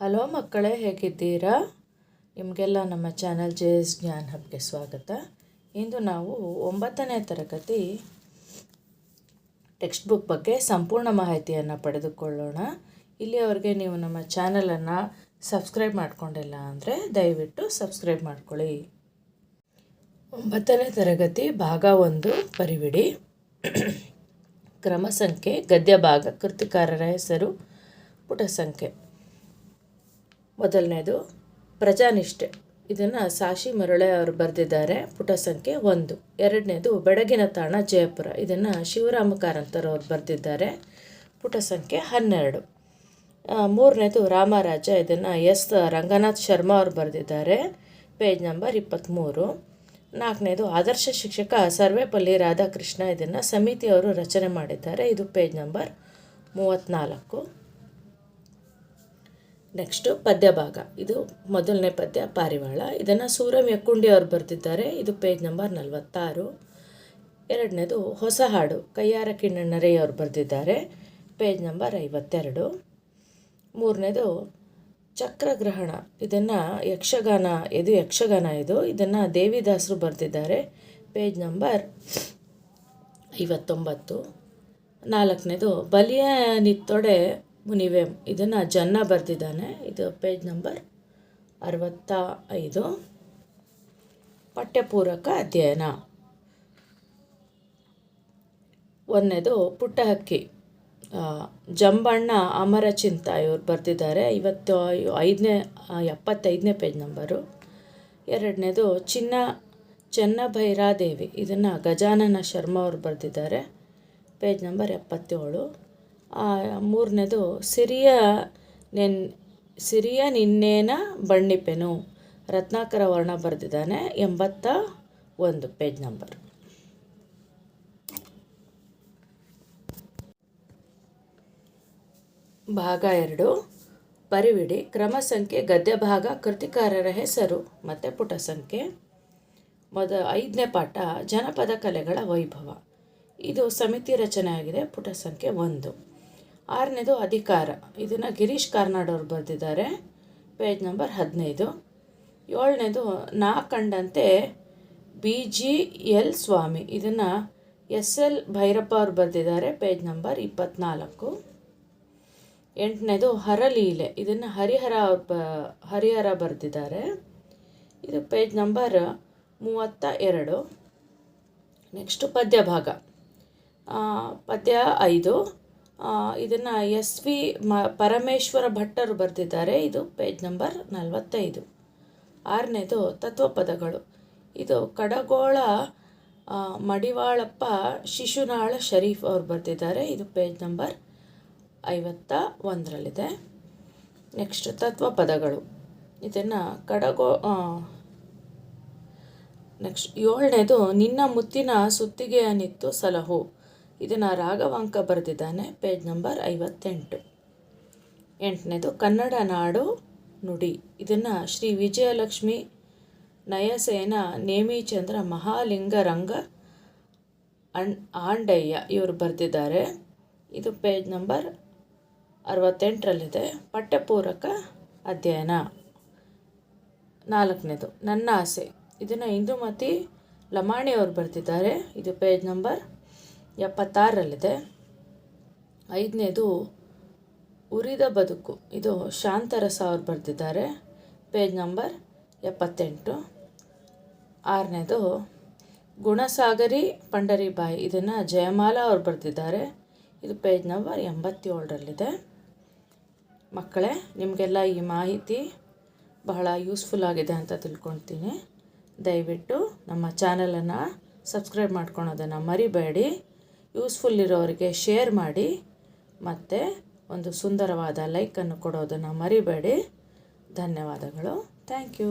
Hello ಮಕ್ಕಳೇ, ಹೇಗಿದ್ದೀರಾ? ನಿಮಗೆಲ್ಲ ನಮ್ಮ ಚಾನಲ್ ಜೆ ಎಸ್ ಜ್ಞಾನ್ ಹಬ್ಗೆ ಸ್ವಾಗತ. ಇಂದು ನಾವು ಒಂಬತ್ತನೇ ತರಗತಿ ಟೆಕ್ಸ್ಟ್ ಬುಕ್ ಬಗ್ಗೆ ಸಂಪೂರ್ಣ ಮಾಹಿತಿಯನ್ನು ಪಡೆದುಕೊಳ್ಳೋಣ. ಇಲ್ಲಿಯವರೆಗೆ ನೀವು ನಮ್ಮ ಚಾನಲನ್ನು ಸಬ್ಸ್ಕ್ರೈಬ್ ಮಾಡ್ಕೊಂಡಿಲ್ಲ ಅಂದರೆ ದಯವಿಟ್ಟು ಸಬ್ಸ್ಕ್ರೈಬ್ ಮಾಡ್ಕೊಳ್ಳಿ. ಒಂಬತ್ತನೇ ತರಗತಿ ಭಾಗ ಒಂದು, ಪರಿವಿಡಿ. ಕ್ರಮ ಸಂಖ್ಯೆ ಗದ್ಯ ಭಾಗ ಕೃತಿಕಾರರ ಹೆಸರು, ಪುಟ ಸಂಖ್ಯೆ. ಮೊದಲನೇದು ಪ್ರಜಾನಿಷ್ಠೆ. ಇದನ್ನು ಸಾಶಿ ಮರಳೆ ಅವರು ಬರೆದಿದ್ದಾರೆ, ಪುಟ ಸಂಖ್ಯೆ ಒಂದು. ಎರಡನೇದು ಬೆಡಗಿನ ತಾಣ ಜಯಪುರ. ಇದನ್ನು ಶಿವರಾಮ ಕಾರಂತರು ಅವರು ಬರೆದಿದ್ದಾರೆ, ಪುಟ ಸಂಖ್ಯೆ ಹನ್ನೆರಡು. ಮೂರನೇದು ರಾಮರಾಜ. ಇದನ್ನು ಎಸ್ ರಂಗನಾಥ್ ಶರ್ಮಾ ಅವರು ಬರೆದಿದ್ದಾರೆ, ಪೇಜ್ ನಂಬರ್ ಇಪ್ಪತ್ತ್ಮೂರು ನಾಲ್ಕನೇದು ಆದರ್ಶ ಶಿಕ್ಷಕ ಸರ್ವೇಪಲ್ಲಿ ರಾಧಾಕೃಷ್ಣ ಇದನ್ನು ಸಮಿತಿಯವರು ರಚನೆ ಮಾಡಿದ್ದಾರೆ, ಇದು ಪೇಜ್ ನಂಬರ್ ಮೂವತ್ತ್ನಾಲ್ಕು ನೆಕ್ಸ್ಟು ಪದ್ಯ ಭಾಗ. ಇದು ಮೊದಲನೇ ಪದ್ಯ, ಪಾರಿವಾಳ. ಇದನ್ನು ಸೂರಮ್ ಯಕ್ಕುಂಡಿ ಅವರು ಬರೆದಿದ್ದಾರೆ. ಇದು ಪೇಜ್ ನಂಬರ್ ನಲವತ್ತಾರು. ಎರಡನೇದು, ಹೊಸ ಹಾಡು. ಕೈಯಾರ ಕಿಣ್ಣಣ್ಣರೇ ಅವರು ಬರೆದಿದ್ದಾರೆ. ಪೇಜ್ ನಂಬರ್ ಐವತ್ತೆರಡು. ಮೂರನೇದು, ಚಕ್ರಗ್ರಹಣ. ಇದನ್ನು ಯಕ್ಷಗಾನ, ಇದು ಯಕ್ಷಗಾನ ಇದು. ಇದನ್ನು ದೇವಿದಾಸರು ಬರೆದಿದ್ದಾರೆ. ಪೇಜ್ ನಂಬರ್ ಐವತ್ತೊಂಬತ್ತು. ನಾಲ್ಕನೇದು, ಬಲಿಯ ನಿತ್ತೊಡೆ ಮುನಿವೆಂ ಇದನ್ನು ಜನ್ನ ಬರೆದಿದ್ದಾನೆ. ಇದು ಪೇಜ್ ನಂಬರ್ ಅರವತ್ತ ಐದು ಪಠ್ಯಪೂರಕ ಅಧ್ಯಯನ. ಒಂದನೇದು ಪುಟ್ಟ ಹಕ್ಕಿ. ಜಂಬಣ್ಣ ಅಮರಚಿಂತ ಇವರು ಬರೆದಿದ್ದಾರೆ. ಇವತ್ತು ಐದನೇ ಎಪ್ಪತ್ತೈದನೇ ಪೇಜ್ ನಂಬರು ಎರಡನೇದು ಚಿನ್ನ, ಚೆನ್ನಭೈರಾದೇವಿ. ಇದನ್ನು ಗಜಾನನ ಶರ್ಮಾ ಅವರು ಬರೆದಿದ್ದಾರೆ. ಪೇಜ್ ನಂಬರ್ ಎಪ್ಪತ್ತೇಳು. ಮೂರನೇದು ಸಿರಿಯ ನೆನ್, ಸಿರಿಯ ನಿನ್ನೇನ ಬಣ್ಣಿಪೆನು ರತ್ನಾಕರ ವರ್ಣ ಬರೆದಿದ್ದಾನೆ ಎಂಬತ್ತ ಒಂದು ಪೇಜ್ ನಂಬರ್. ಭಾಗ ಎರಡು. ಪರಿವಿಡಿ ಕ್ರಮ ಸಂಖ್ಯೆ ಗದ್ಯ ಭಾಗ ಕೃತಿಕಾರರ ಹೆಸರು ಮತ್ತು ಪುಟ ಸಂಖ್ಯೆ. ಮೊದ ಐದನೇ ಪಾಠ, ಜನಪದ ಕಲೆಗಳ ವೈಭವ. ಇದು ಸಮಿತಿ ರಚನೆಯಾಗಿದೆ, ಪುಟ ಸಂಖ್ಯೆ ಒಂದು. ಆರನೇದು ಅಧಿಕಾರ. ಇದನ್ನು ಗಿರೀಶ್ ಕಾರ್ನಾಡ್ ಅವರು ಬರೆದಿದ್ದಾರೆ. ಪೇಜ್ ನಂಬರ್ ಹದಿನೈದು. ಏಳನೇದು ನಾ ಕಂಡಂತೆ ಬಿ ಜಿ ಎಲ್ ಸ್ವಾಮಿ. ಇದನ್ನು ಎಸ್ ಎಲ್ ಭೈರಪ್ಪ ಅವರು ಬರೆದಿದ್ದಾರೆ. ಪೇಜ್ ನಂಬರ್ ಇಪ್ಪತ್ತ್ನಾಲ್ಕು ಎಂಟನೇದು ಹರಲೀಲೆ. ಇದನ್ನು ಹರಿಹರ ಅವ್ರು ಬ, ಹರಿಹರ ಬರೆದಿದ್ದಾರೆ. ಇದು ಪೇಜ್ ನಂಬರ್ ಮೂವತ್ತ ಎರಡು. ನೆಕ್ಸ್ಟು ಪದ್ಯ ಭಾಗ ಪದ್ಯ ಐದು. ಇದನ್ನು ಎಸ್ ವಿ ಮ, ಪರಮೇಶ್ವರ ಭಟ್ಟರು ಬರೆದಿದ್ದಾರೆ. ಇದು ಪೇಜ್ ನಂಬರ್ ನಲವತ್ತೈದು. ಆರನೇದು ತತ್ವಪದಗಳು. ಇದು ಕಡಗೋಳ ಮಡಿವಾಳಪ್ಪ, ಶಿಶುನಾಳ ಶರೀಫ್ ಅವರು ಬರೆದಿದ್ದಾರೆ. ಇದು ಪೇಜ್ ನಂಬರ್ ಐವತ್ತ ಒಂದರಲ್ಲಿದೆ. ನೆಕ್ಸ್ಟ್ ತತ್ವಪದಗಳು. ಇದನ್ನು ಕಡಗೋ ನೆಕ್ಸ್ಟ್ ಏಳನೇದು, ನಿನ್ನ ಮುತ್ತಿನ ಸುತ್ತಿಗೆಯ ನಿತ್ತು ಸಲಹು. ಇದನ್ನು ರಾಘವಾಂಕ ಬರೆದಿದ್ದಾನೆ, ಪೇಜ್ ನಂಬರ್ ಐವತ್ತೆಂಟು. ಎಂಟನೇದು, ಕನ್ನಡ ನಾಡು ನುಡಿ. ಇದನ್ನು ಶ್ರೀ ವಿಜಯಲಕ್ಷ್ಮಿ ನಯಸೇನ ನೇಮಿಚಂದ್ರ ಮಹಾಲಿಂಗ ರಂಗ ಅಣ್, ಆಂಡಯ್ಯ ಇವರು ಬರೆದಿದ್ದಾರೆ. ಇದು ಪೇಜ್ ನಂಬರ್ ಅರವತ್ತೆಂಟರಲ್ಲಿದೆ. ಪಠ್ಯಪೂರಕ ಅಧ್ಯಯನ. ನಾಲ್ಕನೇದು ನನ್ನ ಆಸೆ ಇದನ್ನು ಇಂದುಮತಿ ಲಮಾಣಿ ಅವರು ಬರೆದಿದ್ದಾರೆ. ಇದು ಪೇಜ್ ನಂಬರ್ ಎಪ್ಪತ್ತಾರರಲ್ಲಿದೆ. ಐದನೇದು, ಉರಿದ ಬದುಕು. ಇದು ಶಾಂತರಸ ಅವರು ಬರೆದಿದ್ದಾರೆ. ಪೇಜ್ ನಂಬರ್ ಎಪ್ಪತ್ತೆಂಟು. ಆರನೇದು, ಗುಣಸಾಗರಿ ಪಂಡರಿಬಾಯಿ. ಇದನ್ನು ಜಯಮಾಲಾ ಅವರು ಬರೆದಿದ್ದಾರೆ. ಇದು ಪೇಜ್ ನಂಬರ್ ಎಂಬತ್ತೇಳರಲ್ಲಿದೆ. ಮಕ್ಕಳೇ, ನಿಮಗೆಲ್ಲ ಈ ಮಾಹಿತಿ ಬಹಳ ಯೂಸ್ಫುಲ್ ಆಗಿದೆ ಅಂತ ತಿಳ್ಕೊತೀನಿ ದಯವಿಟ್ಟು ನಮ್ಮ ಚಾನಲನ್ನು ಸಬ್ಸ್ಕ್ರೈಬ್ ಮಾಡ್ಕೊಳೋದನ್ನು ಮರಿಬೇಡಿ. ಯೂಸ್ಫುಲ್ ಇರೋರಿಗೆ ಶೇರ್ ಮಾಡಿ ಮತ್ತು ಒಂದು ಸುಂದರವಾದ ಲೈಕನ್ನು ಕೊಡೋದನ್ನು ಮರಿಬೇಡಿ. ಧನ್ಯವಾದಗಳು. Thank you.